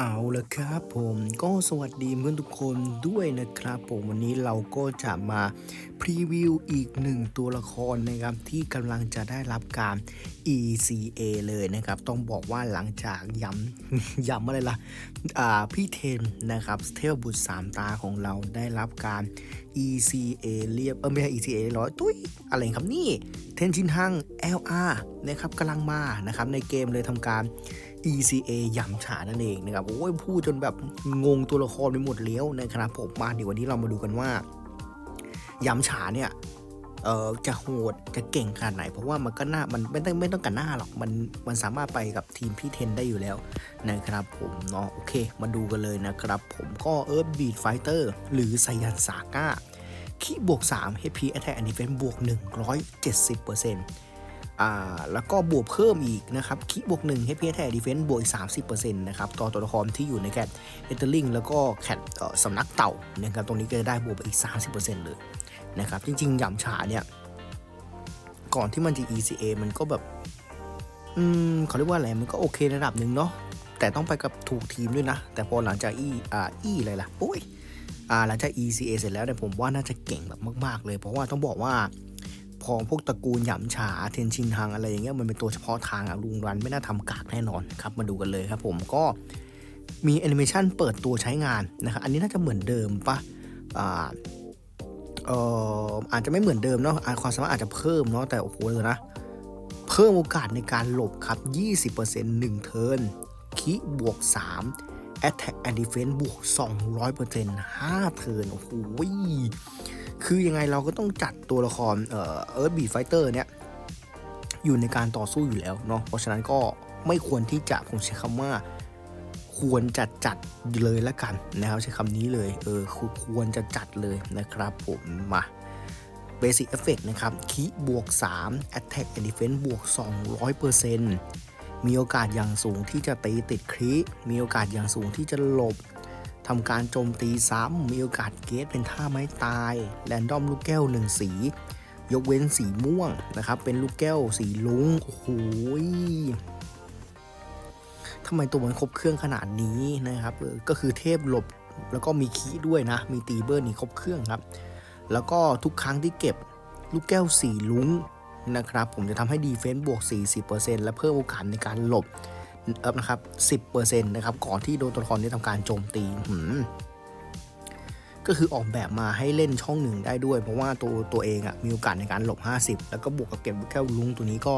เอาละครับผมก็สวัสดีเพื่อนทุกคนด้วยนะครับผมวันนี้เราก็จะมาพรีวิวอีกหนึ่งตัวละครนะครับที่กำลังจะได้รับการ ECA เลยนะครับ ต้องบอกว่าหลังจากย้ำย้ำอะไรล่ะอ่าพี่เทนนะครับเทพบุตรสามตาของเราได้รับการ ECA เรียบเออไม่ใช่ ECA ร้อยตุ้ยอะไรครับนี่เทนชินฮัง LR นะครับกำลังมานะครับในเกมเลยทำการ ECA ยำฉานั่นเองนะครับโอ้ยพูดจนแบบงงตัวละครไปหมดแล้วนะครับผมมาเดี๋ยววันนี้เรามาดูกันว่ายำฉาเนี่ยเออจะโหดจะเก่งขนาดไหน เพราะว่ามันก็น่ามันไม่ต้องไม่ต้องกันหน้าหรอกมันมันสามารถไปกับทีมพี่เทนได้อยู่แล้วนะครับผมเนาะโอเค มาดูกันเลยนะครับ ผมก็เอิร์ธบีดไฟเตอร์หรือไซยันซาก้าคีบวก3 HP Attack and Defense บวก 170% อ่าแล้วก็บวกเพิ่มอีกนะครับคีบวก1 HP Attack Defense บวกอีก30%นต์นะครับต่อตัวละครที่อยู่ในแคทเอเทอร์ลิงแล้วก็แคทสำนักเต่านะครับตรงนี้ก็จะได้บวกไปอีก30%เลยนะครับจริงๆหยำฉาเนี่ยก่อนที่มันจะ ECA มันก็แบบอืมเขาเรียกว่าอะไรมันก็โอเคระดับหนึ่งเนาะแต่ต้องไปกับถูกทีมด้วยนะ แต่พอหลังจาก E อ่า E อะไรล่ะโอ้ยอ่าหลังจาก ECA เสร็จแล้วเนี่ยผมว่าน่าจะเก่งแบบมาก ๆ เลย เพราะว่าต้องบอกว่า พองพวกตระกูลหยำฉาเทนชินฮังอะไรอย่างเงี้ยมันเป็นตัวเฉพาะทางอะลุงรันไม่น่าทำกากแน่นอนครับมาดูกันเลยครับผมก็มีแอนิเมชันเปิดตัวใช้งานนะครับอันนี้น่าจะเหมือนเดิมปะอ่าเอ่ออาจจะไม่เหมือนเดิมเนาะความสามารถอาจจะเพิ่มเนาะแต่โอ้โหเลยนะ เพิ่มโอกาสในการหลบครับ 20% 1 เทิร์นคิบวก 3 Attack and Defense บวก 200% 5 เทิร์นโอ้โห คือยังไงเราก็ต้องจัดตัวละครเอ่อเอิร์ธบีไฟเตอร์เนี่ยอยู่ในการต่อสู้อยู่แล้วเนาะเพราะฉะนั้นก็ไม่ควรที่จะผมใช้คำว่าควรจัดจัดเลยละกันนะครับใช้คำนี้เลยเออควรจะจัดเลยนะครับผมมา Basic Effect นะครับคีบวก 3 Attack and Defense บวก 200%มีโอกาสอย่างสูงที่จะตีติดครีมีโอกาสอย่างสูงที่จะหลบ ทำการโจมตีซ้ำ มีโอกาสเกตเป็นท่าไม้ตาย แรนดอมลูกแก้ว1สี ยกเว้นสีม่วงนะครับ เป็นลูกแก้วสีลุงโอ้โหทำไมตัวมันครบเครื่องขนาดนี้นะครับ ก็คือเทพหลบแล้วก็มีคีด้วยนะ มีตีเบิร์นี่ครบเครื่องครับ แล้วก็ทุกครั้งที่เก็บลูกแก้วสีลุ้งนะครับ ผมจะทำให้ดีเฟนซ์บวก 40%และเพิ่มโอกาสในการหลบ อ่อนะครับ10%นะครับก่อนที่โดนตัวละครนี้ทำการโจมตีหืมก็คือออกแบบมาให้เล่นช่องหนึ่งได้ด้วย เพราะว่าตัวตัวเองอะมีโอกาสในการหลบ 50 แล้วก็บวกกับเก็บแก้วลุงตัวนี้ก็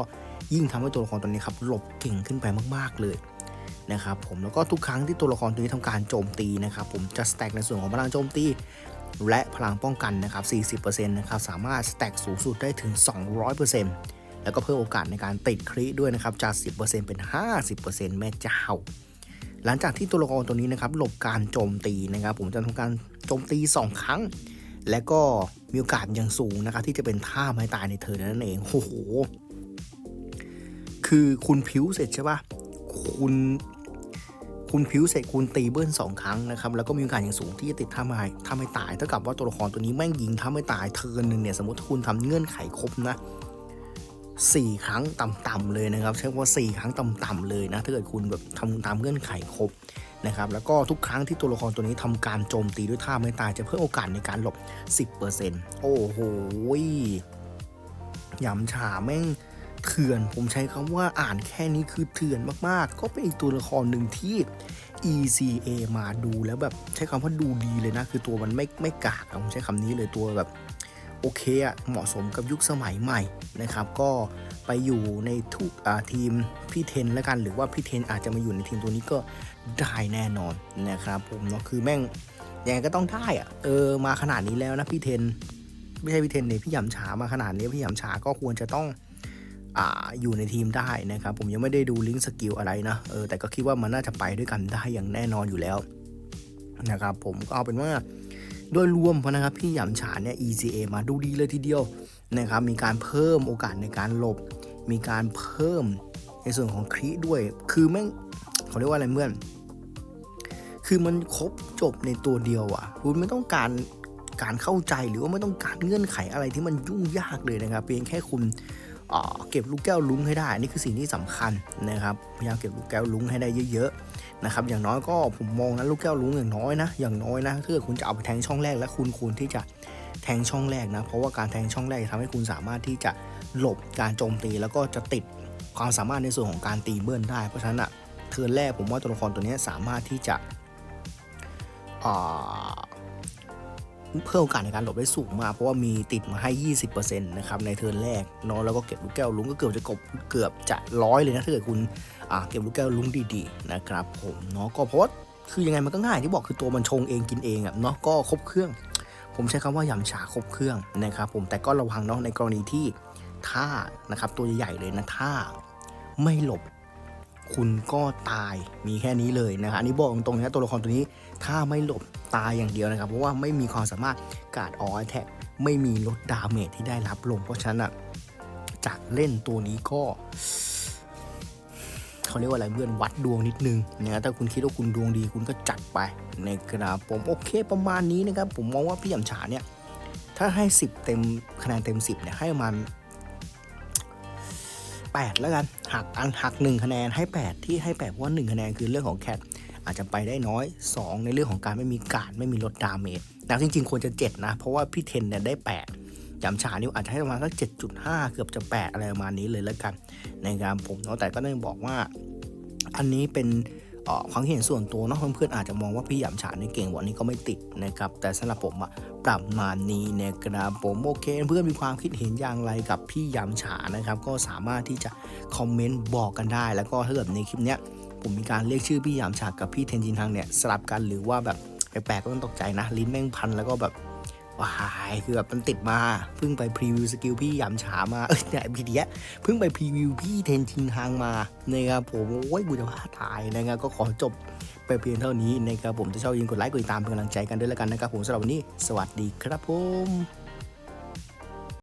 ยิ่งทำให้ตัวละครตัวนี้ครับหลบเก่งขึ้นไปมาก ๆเลยนะครับผมแล้วก็ทุกครั้งที่ตัวละครตัวนี้ทำการโจมตีนะครับผมจะสแต็กในส่วนของพลังโจมตีและพลังป้องกันนะครับ 40%นะครับสามารถสแต็กสูงสุดได้ถึง 200% แล้วก็เพิ่มโอกาสในการติดคริด้วยนะครับจาก 10%เป็น 50%แม่เจ้า หลังจากที่ตัวละครตัวนี้นะครับหลบการโจมตีนะครับ ผมจะทำการโจมตี 2 ครั้ง และก็มีโอกาสอย่างสูงนะครับที่จะเป็นท่าไม้ตายในเธอนั่นเองโอ้โหคือคุณพิ้วเสร็จใช่ปะคุณคุณพิ้วเสร็จคุณตีเบิ้ลสองครั้งนะครับแล้วก็มีโอกาสอย่างสูงที่จะติดท่าไม้ท่าไม่ตายเท่ากับว่าตัวละครตัวนี้แม่งยิงท่าไม่ตายเทิร์นหนึ่งเนี่ยสมมติถ้าคุณทำเงื่อนไขครบนะ สี่ครั้งต่ำๆเลยนะครับ ใช้คำว่าสี่ครั้งต่ำๆเลยนะ ถ้าเกิดคุณแบบทำตามเงื่อนไขครบนะครับ แล้วก็ทุกครั้งที่ตัวละครตัวนี้ทำการโจมตีด้วยท่าไม่ตายจะเพิ่มโอกาสในการหลบ 10%โอ้โหยำฉาแม่งเถื่อน ผมใช้คำว่าอ่านแค่นี้คือเถื่อนมากๆ ก็เป็นอีกตัวละครหนึ่งที่ ECA มาดูแล้วแบบใช้คำว่าดูดีเลยนะ คือตัวมันไม่ไม่กากผมใช้คำนี้เลยตัวแบบ โอเคอะเหมาะสมกับยุคสมัยใหม่นะครับ ก็ไปอยู่ในทุกทีมพี่เทนแล้วกัน หรือว่าพี่เทนอาจจะมาอยู่ในทีมตัวนี้ก็ได้แน่นอนนะครับผมเนาะคือแม่งยังไงก็ต้องได้อะเออมาขนาดนี้แล้วนะพี่เทน ไม่ใช่พี่เทนเนี่ยพี่หยำฉามาขนาดนี้พี่หยำฉาก็ควรจะต้องอ่าอยู่ในทีมได้นะครับ ผมยังไม่ได้ดูลิงก์สกิลอะไรนะเออแต่ก็คิดว่ามันน่าจะไปด้วยกันได้อย่างแน่นอนอยู่แล้วนะครับผมก็เอาเป็นว่า โดยรวมพอนะครับพี่หยำฉาเนี่ย ECA มาดูดีเลยทีเดียวนะครับมีการเพิ่มโอกาสในการหลบ มีการเพิ่มในส่วนของคริด้วย คือแม่งเขาเรียกว่าอะไรเพื่อน คือมันครบจบในตัวเดียวอะ่ะคุณไม่ต้องการ การเข้าใจหรือว่าไม่ต้องการเงื่อนไขอะไรที่มันยุ่งยากเลยนะครับ เพียงแค่คุณเเก็บลูกแก้วลุ้งให้ได้ นี่คือสิ่งที่สำคัญนะครับพยายามเก็บลูกแก้วลุ้งให้ได้เยอะๆนะครับอย่างน้อยก็ผมมองนะลูกแก้วลุ้งอย่างน้อยนะอย่างน้อยนะถ้าเกิดคุณจะเอาไปแทงช่องแรกและคุณควรที่จะแทงช่องแรกนะเพราะว่าการแทงช่องแรกทำให้คุณสามารถที่จะหลบการโจมตีแล้วก็จะติดความสามารถในส่วนของการตีเบิ้ลได้ เพราะฉะนั้นอะเทิร์นแรกผมว่าตัวละครตัวนี้สามารถที่จะ เพิ่มโอกาสในการหลบได้สูงมากเพราะว่ามีติดมาให้ 20%นะครับในเทิร์นแรกเนาะแล้วก็เก็บลูกแก้วลุงก็เกือบจะกบเกือบจะร้อยเลยนะถ้าเกิดคุณอ่าเก็บลูกแก้วลุงดีๆนะครับผมเนาะก็เพราะว่าคือยังไงมันก็ง่ายที่บอกคือตัวมันชงเองกินเองอะเนาะก็ครบเครื่อง ผมใช้คำว่ายำฉาครบเครื่องนะครับผมแต่ก็ระวังเนาะในกรณีที่ถ้านะครับตัวใหญ่ๆเลยนะถ้าไม่หลบคุณก็ตายมีแค่นี้เลยนะครับอันนี้บอกตรงๆนะตัวละครตัวนี้ถ้าไม่หลบ ตายอย่างเดียวนะครับ เพราะว่าไม่มีความสามารถการดออแท็กไม่มีลดดาเมจที่ได้รับลง เพราะฉะนั้นอะจากเล่นตัวนี้ก็เขาเรียกว่าอะไรเพื่อนวัดดวงนิดนึงนะถ้าคุณคิดว่าคุณดวงดีคุณก็จัดไปนะครับผมโอเคประมาณนี้นะครับ ผมมองว่าพี่ยำฉาเนี่ย ถ้าให้ 10 เต็มคะแนนเต็ม 10เนี่ยให้ประมาณ 8 แล้วกัน หักอันหัก 1 คะแนนให้ 8 ที่ให้ 8 เพราะว่า 1 คะแนนคือเรื่องของแคทอาจจะไปได้น้อย 2 ในเรื่องของการไม่มีการไม่มีลดดาเมจแต่จริงๆ ควรจะ 7 นะ เพราะว่าพี่เทนเนี่ยได้ 8ยำฉานี่อาจจะให้ประมาณสัก7.5 เกือบจะ 8 อะไรประมาณนี้เลยแล้วกัน ในการผมเนาะแต่ก็ต้องบอกว่า อันนี้เป็น ความเห็นส่วนตัวเนาะเพื่อนๆอาจจะมองว่าพี่หยำฉานี่เก่งกว่านี้ก็ไม่ติดนะครับแต่สำหรับผมอะประมาณนี้นะครับผมโอเคเพื่อนมีความคิดเห็นอย่างไรกับพี่หยำฉานะครับก็สามารถที่จะคอมเมนต์บอกกันได้ แล้วก็ถ้าเกิดในคลิปเนี้ยผมมีการเรียกชื่อพี่หยำฉากับพี่เทนจินทังเนี่ยสลับกันหรือว่าแบบแปลกๆก็ต้องตกใจนะ ลิ้นแม่งพันแล้วก็แบบ วายคือแบบมันติดมาเพิ่งไปพรีวิวสกิลพี่ยำฉามาเอ้ยเนี่ยพีดียเพิ่งไปพรีวิวพี่เทนชิงฮางมานะครับผมโอ้ยกูจะว่าตายนะครับก็ขอจบไปเพียงเท่านี้นะครับผมจะชอบยิงกดไลค์กดติดตามเป็นกำลังใจกันด้วยแล้วกันนะครับผมสำหรับวันนี้ สวัสดีครับผม